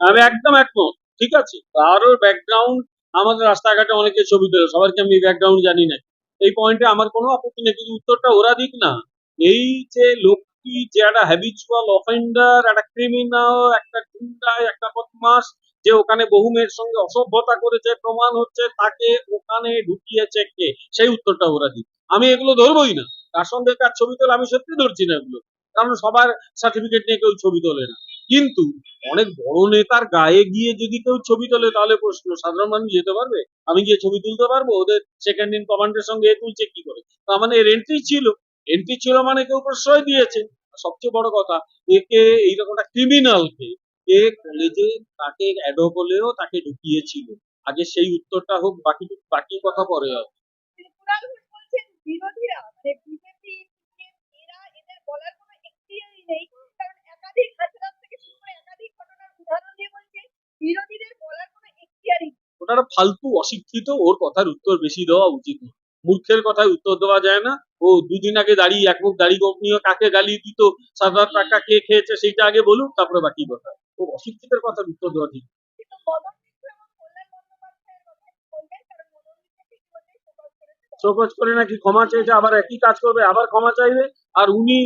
আমি একদম একমত, ঠিক আছে? কারোর ব্যাকগ্রাউন্ড আমাদের রাস্তাঘাটে অনেকে ছবি তোলে, সবারকে আমি ব্যাকগ্রাউন্ড জানি না। এই পয়েন্টে আমার কোনো আপত্তি নেই, কিন্তু উত্তরটা ওরা দিক না। এই যে লোকটি যে একটা হ্যাবিচুয়াল অফেন্ডার একটা ক্রিমিনাল একটা গুন্ডা একটা বদমাস, যে ওখানে বহু মেয়ের সঙ্গে অসভ্যতা করেছে, প্রমাণ হচ্ছে তাকে ওখানে ঢুকিয়েছে কে? সেই উত্তরটা ওরা দিক। আমি এগুলো ধরবোই না। তার সঙ্গে কার ছবি তোলে, আমি সত্যি ধরছি না এগুলো। কারণ সবার সার্টিফিকেট নিয়ে কেউ ছবি তোলে না। কিন্তু অনেক বড় নেতার গায়ে গিয়ে যদি কেউ ছবি তোলে, তাহলে প্রশ্ন, সাধারণ মানুষ যেতে পারবে? আমি গিয়ে ছবি তুলতে পারব? ওদের সেকেন্ড ইন কমান্ডের সঙ্গে এ তুলছে, কি করে? তার মানে এর এন্ট্রি ছিল। এন্ট্রি ছিল মানে কেউ প্রশ্রয় দিয়েছে। সবচেয়ে বড় কথা, একে এইরকম একটা ক্রিমিনালকে এ কলেজে তাকে অ্যাডো করলেও তাকে ঢুকিয়েছিল। আগে সেই উত্তরটা হোক, বাকি বাকি কথা পরে হবে ত্রিপুরার ঘোষ বলছেন বিরোধীরা মানে বিজেপি এরা এদের বলার কোনো এখতিয়ারই নেই কারণ একাধিক হাসপাতাল থেকে শুরু করে একাধিক ঘটনার উদাহরণ দিয়ে বলছে বিরোধীদের বলার কোনো ফালতু অশিক্ষিত ওর কথার উত্তর বেশি দেওয়া উচিত না মূর্খের কথায় উত্তর দেওয়া যায় না। ও দুদিন আগে দাঁড়িয়ে এক মুখ দাড়ি গোপ নিয়ে কাকে গালি দিত সাত হাজার টাকা কে খেয়েছে আগে বলুক তারপরে বাকি কথা। ও অশিক্ষিতের কথার উত্তর দেওয়া ঠিক। শোকজ করে নাকি ক্ষমা চেয়েছে আবার একই কাজ করবে আবার ক্ষমা চাইবে? আর উনি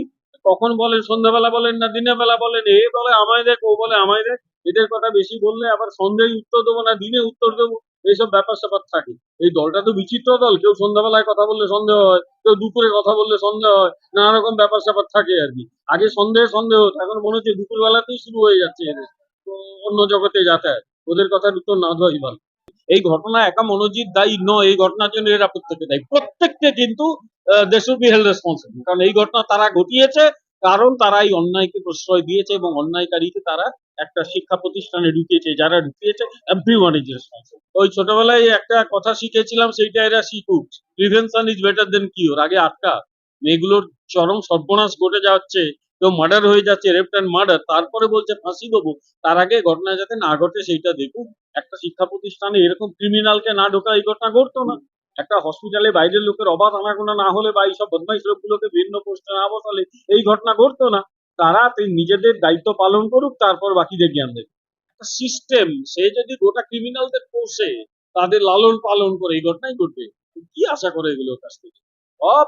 কখন বলেন সন্ধ্যাবেলা বলেন না দিনের বেলা বলেন এ বলে আমায় দেখ ও বলে আমায় দেখ। এদের কথা বেশি বললে আবার সন্ধ্যায় উত্তর দেবো না, দিনে উত্তর দেবো। এইসব ব্যাপার স্যাপার থাকে। এই দলটা তো বিচিত্র দল, কেউ সন্ধ্যাবেলায় কথা বললে সন্দেহ হয়, কেউ দুপুরে কথা বললে সন্দেহ হয় নানা রকম ব্যাপার স্যাপার থাকে আর কি। আগে সন্দেহে সন্দেহ এখন মনে হচ্ছে দুপুর বেলাতেই শুরু হয়ে যাচ্ছে এদের। অন্য জগতে যাতায়াত, ওদের কথার উত্তর না দেওয়াই ভালো। এই ঘটনা একা মনোজিৎ দায়ী নয়, এই ঘটনার জন্য এরা প্রত্যেকে দায়ী। প্রত্যেককে কিন্তু কারণ এই ঘটনা তারা ঘটিয়েছে, কারণ তারা এই অন্যায়কে প্রশ্রয় দিয়েছে এবং অন্যায়কারীকে তারা একটা শিক্ষা প্রতিষ্ঠানে ঢুকিয়েছে, যারা ঢুকিয়েছে এভরি ওয়ান ইজ ওই ছোটবেলায় একটা কথা শিখেছিলাম, সেইটা এরা শিখুক। Prevention is better than cure আগে আটকা। মেয়েগুলোর চরম সর্বনাশ ঘটে যাচ্ছে, কেউ মার্ডার হয়ে যাচ্ছে রেপ্ট অ্যান্ড মার্ডার তারপরে বলছে ফাঁসি দেবো। তার আগে ঘটনা যাতে না ঘটে, সেইটা দেখুক। একটা শিক্ষা প্রতিষ্ঠানে এরকম ক্রিমিনালকে না ঢোকা এই ঘটনা ঘটতো না। একটা হসপিটালে বাইরের লোকের অবাধ আনাগোনা না হলে বা এইসব বদমাইশ লোকগুলোকে ভিন্ন পোস্টে না বসালে, এই ঘটনা ঘটতো না। তারা নিজেদের দায়িত্ব পালন করুক, তারপর বাকিদের জ্ঞান দেবে। সিস্টেম সে যদি গোটা ক্রিমিনালদের পোষে, তাদের লালন পালন করে, এই ঘটনাই ঘটবে। কি আশা করে এগুলোর কাছ থেকে? সব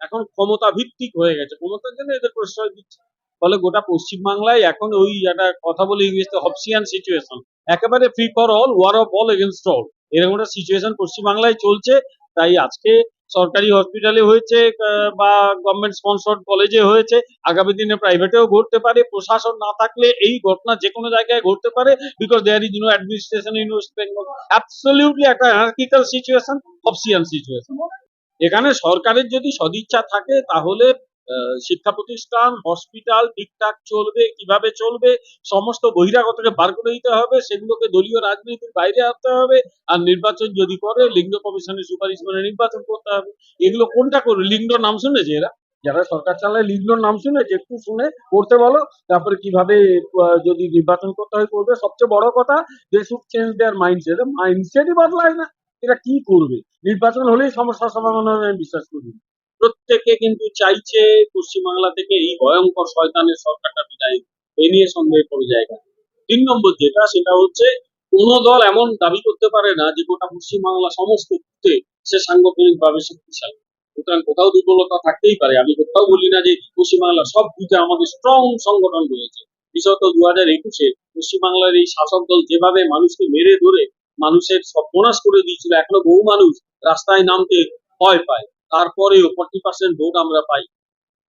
এখন ক্ষমতা ভিত্তিক হয়ে গেছে। ক্ষমতার জন্য এদের প্রশ্রয় দিচ্ছে। ফলে গোটা পশ্চিমবাংলায় এখন ওই একটা কথা বলে ইংলিশে হপসিয়ান সিচুয়েশন একেবারে free for all war of all against all এরকম একটা সিচুয়েশন পশ্চিমবাংলায় চলছে। তাই আজকে সরকারি হসপিটালে হয়েছে বা গভর্নমেন্ট স্পন্সর্ড কলেজে হয়েছে, আগামী দিনে প্রাইভেটেও ঘটতে পারে। প্রশাসন না থাকলে এই ঘটনা যে কোনো জায়গায় ঘটতে পারে because there is no administration in West Bengal absolutely একটা হার্কিক্যাল সিচুয়েশন অপসিয়ান সিচুয়েশন এখানে সরকারের যদি সদিচ্ছা থাকে, তাহলে শিক্ষা প্রতিষ্ঠান হসপিটাল ঠিকঠাক চলবে, কীভাবে চলবে, সমস্ত বহিরাগতকে বার করে দিতে হবে, সেগুলোকে দলীয় রাজনীতির বাইরে আনতে হবে, আর নির্বাচন যদি করে, লিঙ্গ কমিশনের সুপারিশ মানে নির্বাচন করতে হবে। এগুলো কোনটা করবে? লিঙ্গ নাম শুনেছে এরা? যারা সরকার চালায় লিঙ্গর নাম শুনেছে, একটু শুনে করতে বলো। তারপরে কীভাবে যদি নির্বাচন করতে হয়, করবে। সবচেয়ে বড় কথা they should change their mindset মাইন্ডসেটই বদলায় না। এরা কি করবে? নির্বাচন হলেই সমস্যার সমাধান হবে, আমি বিশ্বাস করি। প্রত্যেকে কিন্তু চাইছে পশ্চিমবাংলা থেকে এই ভয়ঙ্কর শয়তানের সরকারটা বিদায় এ নিয়ে সন্দেহ কোনো জায়গা তিন নম্বর যেটা, সেটা হচ্ছে কোন দল এমন দাবি করতে পারে না যে গোটা পশ্চিমবাংলা সমস্ত বুথে সে সাংগঠনিক ভাবে শক্তিশালী। সুতরাং কোথাও দুর্বলতা থাকতেই পারে। আমি কোথাও বলি না যে পশ্চিমবাংলা সব বুথে আমাদের স্ট্রং সংগঠন রয়েছে। বিশেষত দু হাজার একুশে পশ্চিমবাংলার এই শাসক দল যেভাবে মানুষকে মেরে ধরে মানুষের সর্বনাশ করে দিয়েছিল, এখনও বহু মানুষ রাস্তায় নামতে ভয় পায়। তারপরেও ফর্টি পার্সেন্ট ভোট আমরা পাই।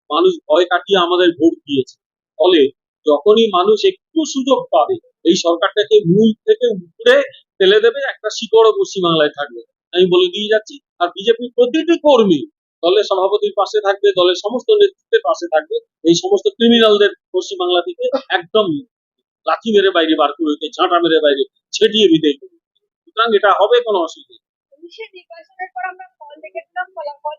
মানুষ ভয় কাটিয়ে আমাদের ভোট দিয়েছে। ফলে যখনই মানুষ একটু সুযোগ পাবে, এই সরকারটাকে মূল থেকে উপরে ফেলে দেবে, একটা শিকড়ও পশ্চিমবাংলায় থাকবে আমি বলে দিয়ে যাচ্ছি, আর বিজেপির প্রতিটি কর্মী দলের সভাপতির পাশে থাকবে, দলের সমস্ত নেতৃত্বের পাশে থাকবে, এই সমস্ত ক্রিমিনালদের পশ্চিমবাংলা থেকে একদম লাঠি মেরে বাইরে বার করে ঝাঁটা মেরে বাইরে ছেটিয়ে দিতে। সুতরাং এটা হবে কোনো অসুবিধা উনিশের নির্বাচনের পর আমরা ফল দেখেছিলাম ফলাফল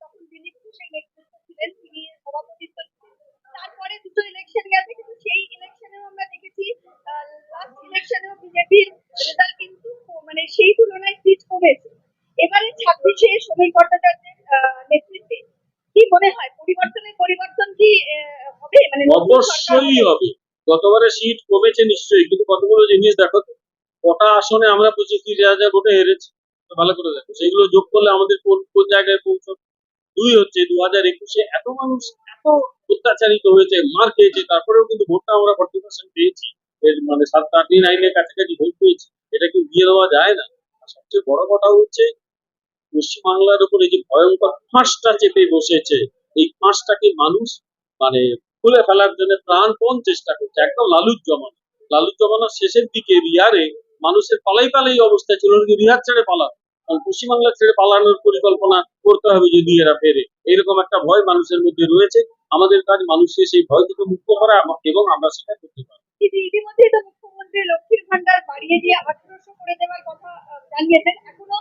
তখন দিলীপ ঘোষের নেতৃত্ব ছিলেন তিনি সভাপতিত্ব। তারপরে দুটো ইলেকশন গেছে কিন্তু সেই ইলেকশনেও আমরা দেখেছি লাস্ট ইলেকশনেও বিজেপির রেজাল্ট কিন্তু মানে সেই তুলনায় সিট কমেছে। এবারে ছাব্বিশে সমীর ভট্টাচার্যের আহ, নেতৃত্বে কি মনে হয়? পরিবর্তনের পরিবর্তন কি হবে? মানে অবশ্যই হবে? গতবারে সিট কমেছে নিশ্চয়ই কিন্তু কতগুলো জিনিস দেখো কটা আসনে আমরা পঁচিশ তিরিশ হাজার ভোটে হেরেছি। ভালো করে দেখো। সেগুলো যোগ করলে আমাদের কোন কোন জায়গায় পৌঁছবে? দুই হচ্ছে দু হাজার একুশে এত মানুষ এত অত্যাচারিত হয়েছে, মার খেয়েছে, তারপরেও কিন্তু ভোটটা আমরা ফর্টি পার্সেন্ট পেয়েছি। মানে সাত থার্টি নাইনের কাছাকাছি ভোট পেয়েছি। এটা কি দিয়ে দেওয়া যায় না? সবচেয়ে বড় কথা হচ্ছে, পশ্চিমবাংলার উপরে যে ভয়ঙ্কর ফাঁসটা চেপে বসেছে, এই ফাঁসটাকে মানুষ মানে খুলে ফেলার জন্য প্রাণপণ চেষ্টা করছে, একদম লালুর জমানা লালুর জমানার শেষের দিকে বিহারে মানুষের পালাই পালাই অবস্থা ছিল বিহার ছেড়ে কারণ পশ্চিমবাংলা ছেড়ে পালানোর পরিকল্পনা করতে হবে যদি এরা ফেরে। এরকম একটা ভয় মানুষের মধ্যে রয়েছে। আমাদের কাজ মানুষকে সেই ভয় থেকে মুক্ত করা এবং আমরা সেটা করতে পারি কিন্তু তো মুখ্যমন্ত্রী লক্ষ্মীর ভান্ডার বাড়িয়ে দিয়ে আঠারোশো করে দেওয়ার কথা জানিয়েছেন। এখনও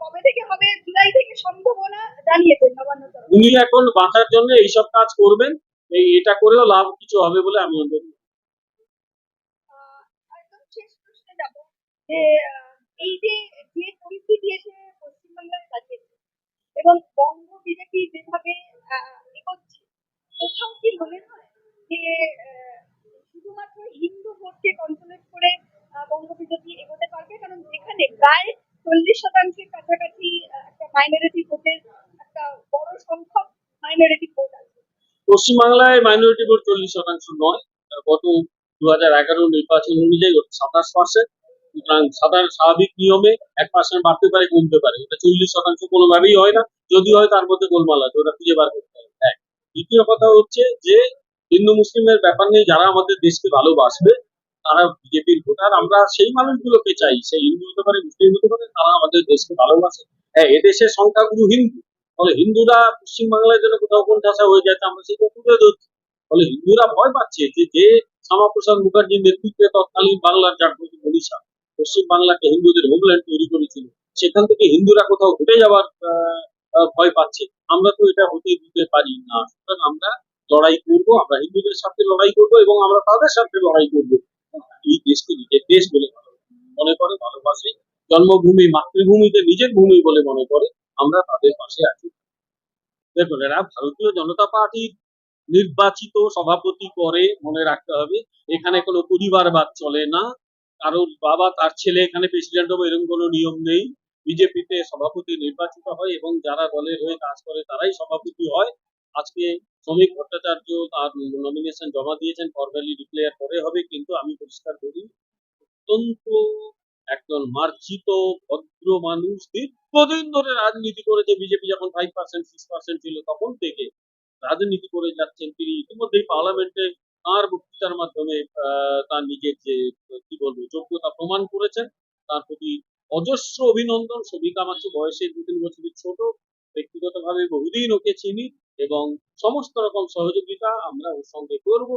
কবে থেকে হবে জুলাই থেকে সম্ভাবনা জানিয়েছেন নবান্ন উনি এখন বাঁচার জন্য এইসব কাজ করবেন। এই এটা করেও লাভ কিছু হবে বলে আমি মনে করি। আহ, শেষ প্রশ্নে যাব যে এই যে যে পরিস্থিতি এসে পশ্চিমবাংলায় সাজিয়েছে এবং বঙ্গ বিজেপি যেভাবে এগোচ্ছে, কোথাও কি মনে হয় যে শুধুমাত্র হিন্দু ভোটকে কন্ট্রোলেট করে বঙ্গ বিজেপি এগোতে পারবে? কারণ যেখানে প্রায় চল্লিশ শতাংশের কাছাকাছি একটা মাইনরিটি ভোটের একটা বড় সংখ্যক মাইনরিটি ভোট আছে। পশ্চিমবাংলায় মাইনরিটি ভোট চল্লিশ শতাংশ নয়, গত দু হাজার এগারো নির্বাচন অনুযায়ী সাতাশ পার্সেন্ট সুতরাং সাধারণ স্বাভাবিক নিয়মে এক পার্সেন্ট বাড়তে পারে, কমতে পারে। ওটা চল্লিশ শতাংশ কোনোভাবেই হয় না। যদি হয়, তার মধ্যে গোলমাল আছে, ওটা খুঁজে বার করতে হবে। এক। দ্বিতীয় কথা হচ্ছে যে, হিন্দু মুসলিমের ব্যাপার নিয়ে যারা আমাদের দেশকে ভালোবাসবে, তারা বিজেপির ভোটার, আমরা সেই মানুষগুলোকে চাই। সেই হিন্দু হতে পারে, মুসলিম হতে পারে, তারা আমাদের দেশকে ভালোবাসে। হ্যাঁ এদেশের সংখ্যাগুরু হিন্দু। ফলে হিন্দুরা পশ্চিমবাংলায় যেন কোথাও কোন ঠাসা হয়ে যায় আমরা সেটা তুলে ধরছি। ফলে হিন্দুরা ভয় পাচ্ছে যে যে শ্যামাপ্রসাদ মুখার্জির নেতৃত্বে তৎকালীন বাংলার জাগ্রত মনীষা পশ্চিম বাংলাকে হিন্দুদের হোমল্যান্ড তৈরি করেছিল। সেখান থেকে হিন্দুরা কোথাও ঘুরে যাওয়ার ভয় পাচ্ছে। আমরা তো এটা হতে দিতে পারি না। সুতরাং আমরা লড়াই করব, আমরা হিন্দুদের সাথে লড়াই করব এবং আমরা তাদের সাথে লড়াই করব। এই দেশকে নিজের দেশ বলে মনে করে ভালোবাসে। জন্মভূমি, মাতৃভূমিতে নিজের ভূমি বলে মনে করে। আমরা তাদের পাশে আছি। দেখুন, এরা ভারতীয় জনতা পার্টির নির্বাচিত সভাপতি করে মনে রাখতে হবে। এখানে কোনো পরিবারবাদ চলে না। কারোর বাবা তার ছেলে এখানে প্রেসিডেন্ট হবে এরকম কোনো নিয়ম নেই। বিজেপিতে সভাপতি নির্বাচিত হয় এবং যারা দলের হয়ে কাজ করে তারাই সভাপতি হয়। আজকে শ্রমিক ভট্টাচার্য তার নমিনেশন জমা দিয়েছেন ফর্মালি ডিক্লেয়ার করে হবে কিন্তু আমি পরিষ্কার করি, অত্যন্ত একজন মার্জিত, ভদ্র মানুষ দীর্ঘদিন ধরে রাজনীতি করেছে বিজেপি যখন ফাইভ পার্সেন্ট সিক্স পার্সেন্ট ছিল তখন থেকে রাজনীতি করে যাচ্ছেন তিনি। ইতিমধ্যেই পার্লামেন্টে তার বক্তৃতার মাধ্যমে তার নিজের যে বলব, যোগ্যতা প্রমাণ করেছেন। তার প্রতি অজস্র অভিনন্দন। সবিতা মাসি বয়সে দু তিন বছরের ছোট। ব্যক্তিগতভাবে বহুদিন ওকে চিনি এবং সমস্ত রকম সহযোগিতা আমরা ওর সঙ্গে করব।